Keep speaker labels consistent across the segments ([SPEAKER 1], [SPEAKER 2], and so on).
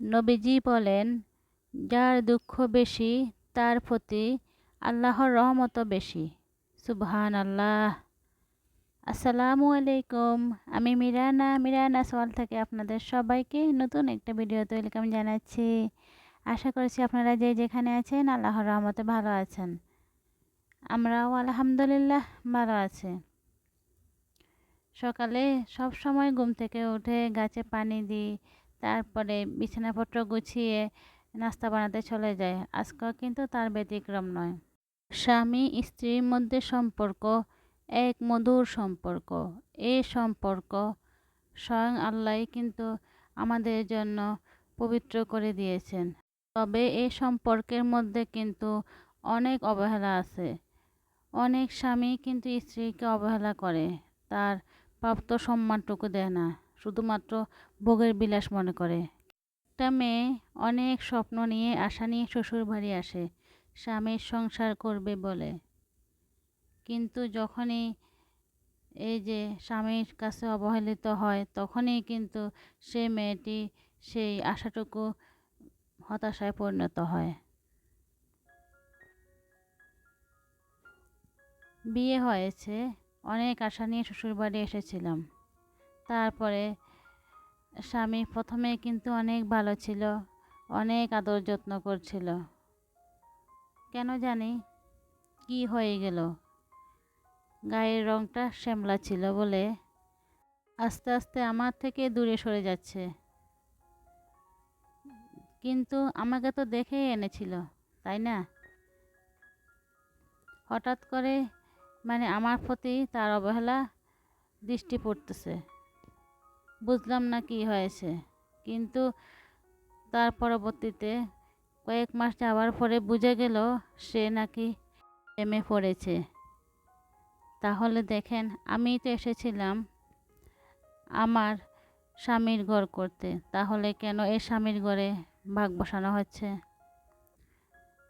[SPEAKER 1] নবীজি বলেন, যার দুঃখ বেশি, তার প্রতি আল্লাহর রহমতও বেশি। সুবহান আল্লাহ আসসালামু আলাইকুম। আমি মিরানা। মিরানা সোয়াল থেকে আপনাদের সবাইকে নতুন একটা ভিডিওতে ওয়েলকাম জানাচ্ছি। আশা করছি আপনারা যে যেখানে আছেন, আল্লাহর রহমতে ভালো আছেন। আমরাও আলহামদুলিল্লাহ ভালো আছি। সকালে সব সময় ঘুম থেকে উঠে গাছে পানি দিই তারপরে বিছানাপত্র গুছিয়ে নাস্তা বানাতে চলে যায়। আজকেও কিন্তু তার ব্যতিক্রম নয়। স্বামী স্ত্রীর মধ্যে সম্পর্ক, এক মধুর সম্পর্ক। এই সম্পর্ক স্বয়ং আল্লাহ কিন্তু আমাদের জন্য পবিত্র করে দিয়েছেন। তবে এই সম্পর্কের মধ্যে কিন্তু অনেক অবহেলা আছে। অনেক স্বামী কিন্তু স্ত্রীকে অবহেলা করে, তার প্রাপ্ত সম্মানটুকু দেয় না। শুধুমাত্র ভোগের বিলাস মনে করে। একটা মেয়ে অনেক স্বপ্ন নিয়ে আশা নিয়ে শ্বশুর বাড়ি আসে, স্বামীর সংসার করবে বলে। কিন্তু যখনই এই যে স্বামীর কাছে অবহেলিত হয়, তখনই কিন্তু সে মেয়েটি সেই আশাটুকু হতাশায় পরিণত হয়। বিয়ে হয়েছে, অনেক আশা নিয়ে শ্বশুরবাড়ি এসেছিলাম। তারপরে স্বামী প্রথমে কিন্তু অনেক ভালো ছিল, অনেক আদর যত্ন করছিল। কেন জানি? কি হয়ে গেল? গায়ের রংটা শ্যামলা ছিল বলে আস্তে আস্তে আমার থেকে দূরে সরে যাচ্ছে। কিন্তু আমাকে তো দেখেই এনেছিল, তাই না? হঠাৎ করে মানে আমার প্রতি তার অবহেলা দৃষ্টি পড়তেছে। বুঝলাম না কি হয়েছে। কিন্তু তার পরবর্তীতে কয়েক মাস যাওয়ার পরে বুঝে গেল সে নাকি প্রেমে পড়েছে। তাহলে দেখেন, আমি তো এসেছিলাম আমার স্বামীর ঘর করতে। তাহলে কেন এই স্বামীর ঘরে ভাগ বসানো হচ্ছে?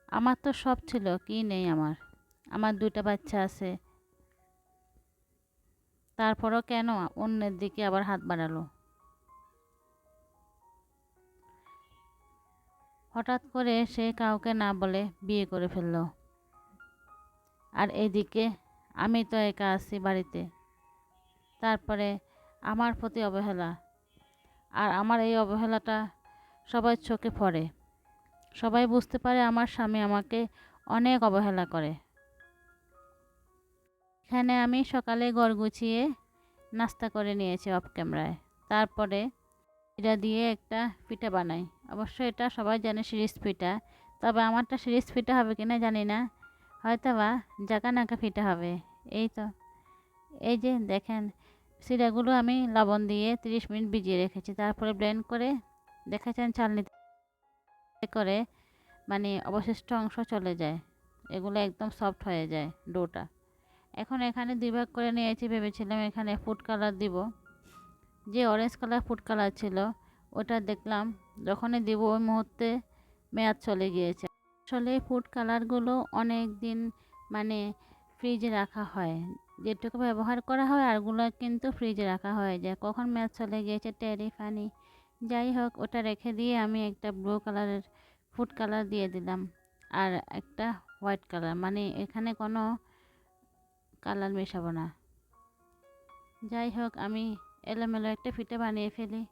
[SPEAKER 1] আমার তো সব ছিল, কি নেই আমার? আমার দুটা বাচ্চা আছে। তারপরও কেন অন্যের দিকে আবার হাত বাড়ালো? হঠাৎ করে সে কাউকে না বলে বিয়ে করে ফেলল। আর এদিকে, আমি তো একা আছি বাড়িতে। তারপরে আমার প্রতি অবহেলা। আর আমার এই অবহেলাটা সবাই চোখে পড়ে। সবাই বুঝতে পারে আমার স্বামী আমাকে অনেক অবহেলা করে। এখানে আমি সকালে ঘর গুছিয়ে নাস্তা করে নিয়েছি অফ ক্যামেরায় তারপরে এটা দিয়ে একটা পিঠা বানাই। অবশ্য এটা সবাই জানে সিরিজ পিঠা। তবে আমারটা সিরিজ পিঠা হবে কিনা জানি না। হয়তো বা জাকা নাকা পিঠা হবে। এই তো। এই যে দেখেন, সিরাগুলো আমি লবণ দিয়ে 30 মিনিট ভিজিয়ে রেখেছি। তারপরে ব্লেন্ড করে দেখেছেন চালনিতে করে মানে অবশিষ্ট অংশ চলে যায়। এগুলো একদম সফট হয়ে যায়, ডোটা। এখন এখানে দুই ভাগ করে নিয়েছি, ভেবেছিলাম এখানে ফুড কালার দিব। যে অরেঞ্জ কালার ফুড কালার ছিল, ওটা দেখলাম যখনই দিব ওই মুহূর্তে মেয়াদ চলে গিয়েছে। আসলে ফুড কালারগুলো অনেক দিন মানে ফ্রিজে রাখা হয়। যেটুকু ব্যবহার করা হয়, আরগুলো কিন্তু ফ্রিজে রাখা হয়ে যায়। কখন ম্যাচ চলে গিয়েছে টেরি ফানি যাই হোক, ওটা রেখে দিয়ে আমি একটা ব্লু কালারের ফুড কালার দিয়ে দিলাম। আর একটা হোয়াইট কালার মানে এখানে কোনো কালার মেশাবো না। যাই হোক, আমি এলোমেলো একটা ফিতে বানিয়ে ফেলি।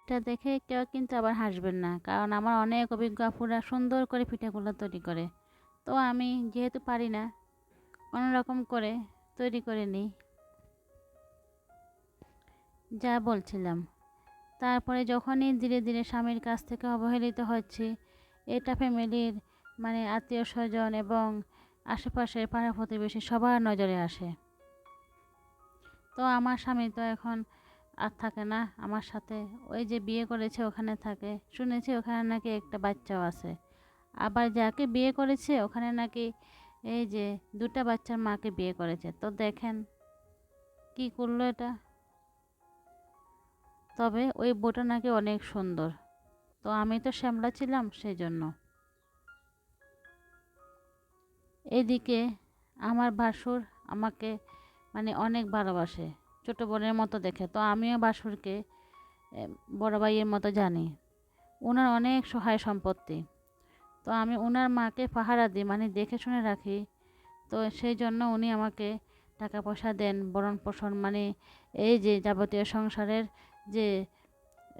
[SPEAKER 1] এটা দেখে কেউ কিন্তু আবার হাসবেন না, কারণ আমার অনেক অভিজ্ঞ আপুরা সুন্দর করে পিঠাগুলো তৈরি করে। তো আমি যেহেতু পারি না, অন্যরকম করে তৈরি করে নিই। যা বলছিলাম। তারপরে যখনই ধীরে ধীরে স্বামীর কাছ থেকে অবহেলিত হচ্ছে, এটা ফ্যামিলির মানে আত্মীয় স্বজন এবং আশেপাশের পাড়া প্রতিবেশী সবার নজরে আসে। তো আমার স্বামী তো এখন আর থাকে না, আমার সাথে ওই যে বিয়ে করেছে ওখানে থাকে, শুনেছি ওখানে নাকি একটা বাচ্চাও আছে। আবার যাকে বিয়ে করেছে ওখানে নাকি এই যে দুটা বাচ্চার মাকে বিয়ে করেছে। তো দেখেন কি করল এটা। তবে ওই বউটা নাকি অনেক সুন্দর। তো আমি তো শ্যামলা ছিলাম সেই জন্য এদিকে আমার ভাসুর আমাকে মানে অনেক ভালোবাসে, ছোটো বোনের মতো দেখে। তো আমিও বাসুরকে বড় ভাইয়ের মতো জানি। ওনার অনেক সহায় সম্পত্তি। তো আমি ওনার মাকে পাহারা দিই মানে দেখে শুনে রাখি। তো সেই জন্য উনি আমাকে টাকা পয়সা দেন বরণ পোষণ মানে এই যে যাবতীয় সংসারের যে,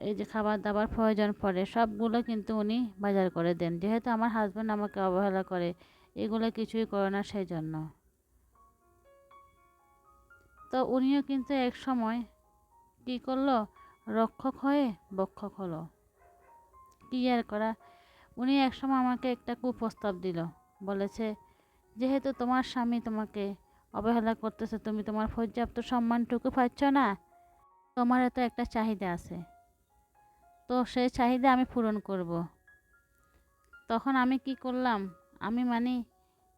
[SPEAKER 1] এই যে খাবার দাবার প্রয়োজন পড়ে, সবগুলো কিন্তু উনি বাজার করে দেন। যেহেতু আমার হাজব্যান্ড আমাকে অবহেলা করে এগুলো কিছুই করে না সেই জন্য তো উনিও কিন্তু এক সময় কী করল? রক্ষক হয়ে বক্ষক হলো। কী আর করা? উনি একসময় আমাকে একটা কুপ্রস্তাব দিল। বলেছে, যেহেতু তোমার স্বামী তোমাকে অবহেলা করতেছে, তুমি তোমার পর্যাপ্ত সম্মানটুকু পাচ্ছ না, তোমার তো একটা চাহিদা আছে। তো সেই চাহিদা আমি পূরণ করব। তখন আমি কি করলাম? আমি মানে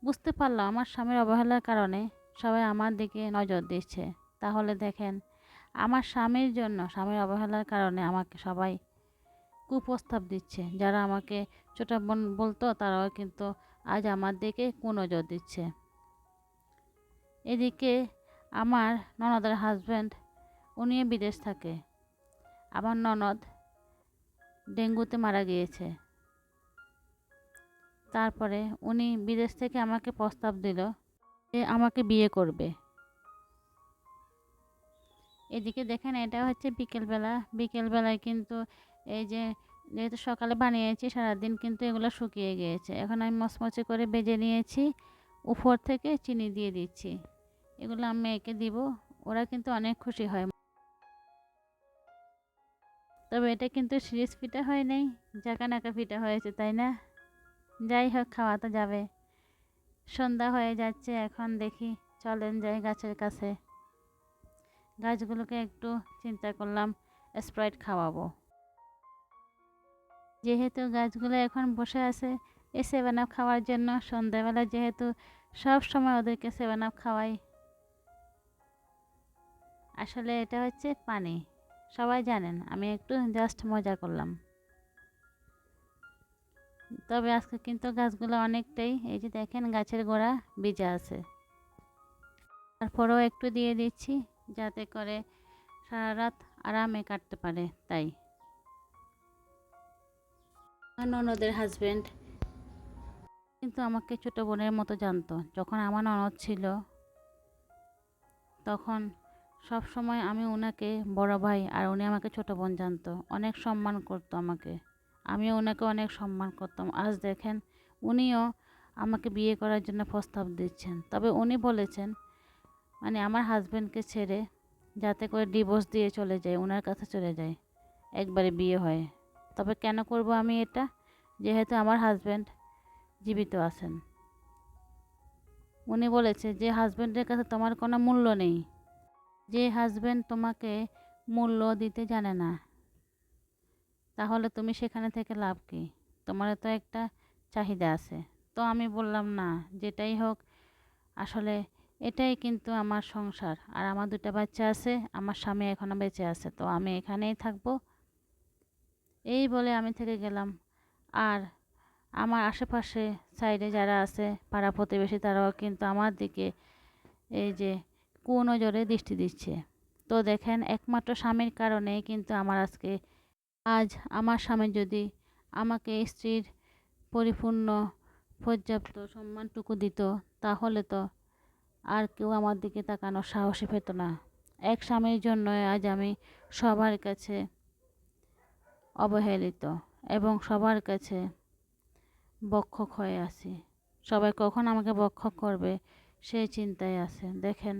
[SPEAKER 1] বুঝতে পারলাম আমার স্বামীর অবহেলার কারণে সবাই আমার দিকে নজর দিচ্ছে। তাহলে দেখেন, আমার স্বামীর জন্য, স্বামীর অবহেলার কারণে আমাকে সবাই কুপ্রস্তাব দিচ্ছে। যারা আমাকে ছোট বোন বলতো, তারাও কিন্তু আজ আমার দিকে কুনজর দিচ্ছে। এদিকে আমার ননদের হাজব্যান্ড উনিও বিদেশ থাকে। আমার ননদ ডেঙ্গুতে মারা গিয়েছে। তারপরে উনি বিদেশ থেকে আমাকে প্রস্তাব দিল যে আমাকে বিয়ে করবে। এদিকে দেখেন, এটা হচ্ছে বিকেলবেলা। বিকেলবেলায় কিন্তু এই যে যেহেতু সকালে বানিয়েছি, সারাদিন কিন্তু এগুলো শুকিয়ে গিয়েছে। এখন আমি মচমচে করে বেজে নিয়েছি, উপর থেকে চিনি দিয়ে দিচ্ছি। এগুলো আমি মেয়েকে দিব, ওরা কিন্তু অনেক খুশি হয়। তবে এটা কিন্তু সিরিজ পিঠা হয় নাই জাকা নাকা পিঠা হয়েছে, তাই না? যাই হোক খাওয়া তো যাবে। সন্ধ্যা হয়ে যাচ্ছে, এখন দেখি চলেন যাই গাছের কাছে। গাছগুলোকে একটু চিন্তা করলাম, স্প্রাইট খাওয়াবো। যেহেতু গাছগুলো এখন বসে আছে এ সেভেন আপ খাওয়ার জন্য সন্ধ্যাবেলা যেহেতু সব সময় ওদেরকে সেভেন আপ খাওয়াই। আসলে এটা হচ্ছে পানি। সবাই জানেন, আমি একটু জাস্ট মজা করলাম। তবে আজকে কিন্তু গাছগুলো অনেকটাই, এই যে দেখেন গাছের গোড়া ভিজা আছে। তারপরেও একটু দিয়ে দিচ্ছি যাতে করে সারা রাত আরামে কাটতে পারে, তাই। আমার ননদের হাজব্যান্ড কিন্তু আমাকে ছোটো বোনের মতো জানতো। যখন আমার ননদ ছিল, তখন সব সময় আমি ওনাকে বড় ভাই আর উনি আমাকে ছোট বোন জানতো। অনেক সম্মান করতো আমাকে। আমিও ওনাকে অনেক সম্মান করতাম। আজ দেখেন উনিও আমাকে বিয়ে করার জন্য প্রস্তাব দিচ্ছেন। তবে উনি বলেছেন মানে আমার হাজব্যান্ডকে ছেড়ে যাতে করে ডিভোর্স দিয়ে চলে যায় ওনার কাছে চলে যায়, একবারে বিয়ে হয়। তবে কেন করব আমি এটা? যেহেতু আমার হাজব্যান্ড জীবিত আছেন। উনি বলেছে, যে হাজব্যান্ডের কাছে তোমার কোনো মূল্য নেই। যে হাজব্যান্ড তোমাকে মূল্য দিতে জানে না তাহলে তুমি সেখানে থেকে লাভ কী? তোমার তো একটা চাহিদা আছে। তো আমি বললাম, না, যেটাই হোক, আসলে এটাই কিন্তু আমার সংসার। আর আমার দুটা বাচ্চা আছে, আমার স্বামী এখনও বেঁচে আছে, তো আমি এখানেই থাকব। এই বলে আমি থেকে গেলাম। আর আমার আশেপাশে সাইডে যারা আছে, পাড়া প্রতিবেশী, তারাও কিন্তু আমার দিকে এই যে কুনজরে দৃষ্টি দিচ্ছে। তো দেখেন, একমাত্র স্বামীর কারণেই কিন্তু আমার আজকে আজ আমার স্বামী যদি আমাকে স্ত্রীর পরিপূর্ণ পর্যাপ্ত সম্মানটুকু দিত, তাহলে তো আর কেউ আমার দিকে তাকানোর সাহসই পেত না। এক স্বামীর জন্য আজ আমি সবার কাছে অবহেলিত এবং সবার কাছে বক্ষক হয়ে আছি। সবাই কখন আমাকে বক্ষক করবে সেই চিন্তায় আছে। দেখেন,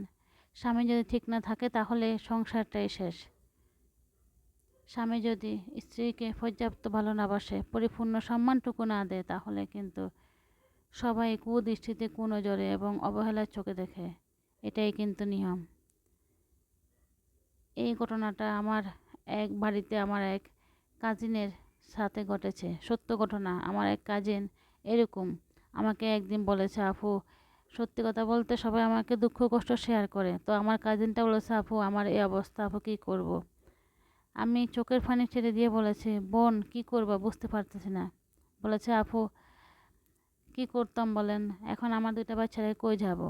[SPEAKER 1] স্বামী যদি ঠিক না থাকে, তাহলে সংসারটাই শেষ। স্বামী যদি স্ত্রীকে পর্যাপ্ত ভালো না বাসে, পরিপূর্ণ সম্মানটুকু না দেয়, তাহলে কিন্তু সবাই কুদৃষ্টিতে কুনজরে এবং অবহেলার চোখে দেখে। এটাই কিন্তু নিয়ম। এই ঘটনাটা আমার এক বাড়িতে আমার এক কাজিনের সাথে ঘটেছে। সত্য ঘটনা, আমার এক কাজিন এরকম। আমাকে একদিন বলেছে, আপু, সত্যি কথা বলতে সবাই আমাকে দুঃখ কষ্ট শেয়ার করে। তো আমার কাজিনটা বলেছে, আপু, আমার এই অবস্থা, আপু, কী করব। আমি চোখের ফানি ছেড়ে দিয়ে বলেছি, বোন, কি করবা? বুঝতে পারতেছি না। বলেছে, আপু, কি করতাম বলেন? এখন আমার দুইটা বাচ্চারা কই যাব?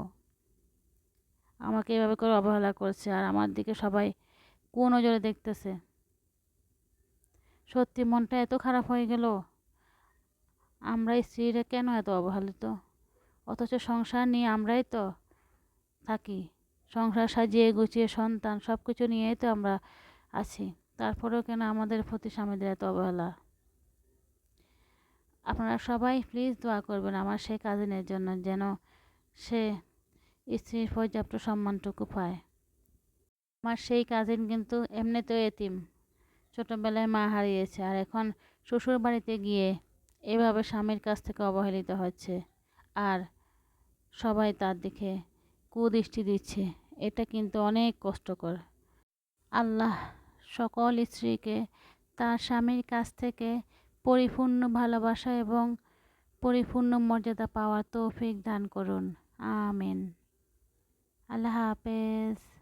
[SPEAKER 1] আমাকে এভাবে করে অবহেলা করছে আর আমার দিকে সবাই কোন নজরে দেখতেছে। সত্যি মনটা এত খারাপ হয়ে গেল। আমরা স্ত্রীরা কেন এত অবহেলিত? অথচ সংসার নিয়ে আমরাই তো থাকি। সংসার সাজিয়ে গুছিয়ে, সন্তান সব কিছু নিয়েই তো আমরা আছি। তারপরেও কেন আমাদের প্রতি স্বামীদের এত অবহেলা? আপনারা সবাই প্লিজ দোয়া করবেন আমার সেই কাজিনের জন্য যেন সে স্ত্রীর পর্যাপ্ত সম্মানটুকু পায়। আমার সেই কাজিন কিন্তু এমনিতেও এতিম। ছোটোবেলায় মা হারিয়েছে আর এখন শ্বশুর বাড়িতে গিয়ে এভাবে স্বামীর কাছ থেকে অবহেলিত হচ্ছে আর সবাই তার দিকে কুদৃষ্টি দিচ্ছে। এটা কিন্তু অনেক কষ্টকর। আল্লাহ সকল স্ত্রীকে তার স্বামীর কাছ থেকে পরিপূর্ণ ভালোবাসা এবং পরিপূর্ণ মর্যাদা পাওয়ার তৌফিক দান করুন। আমিন। আল্লাহ হাফেজ।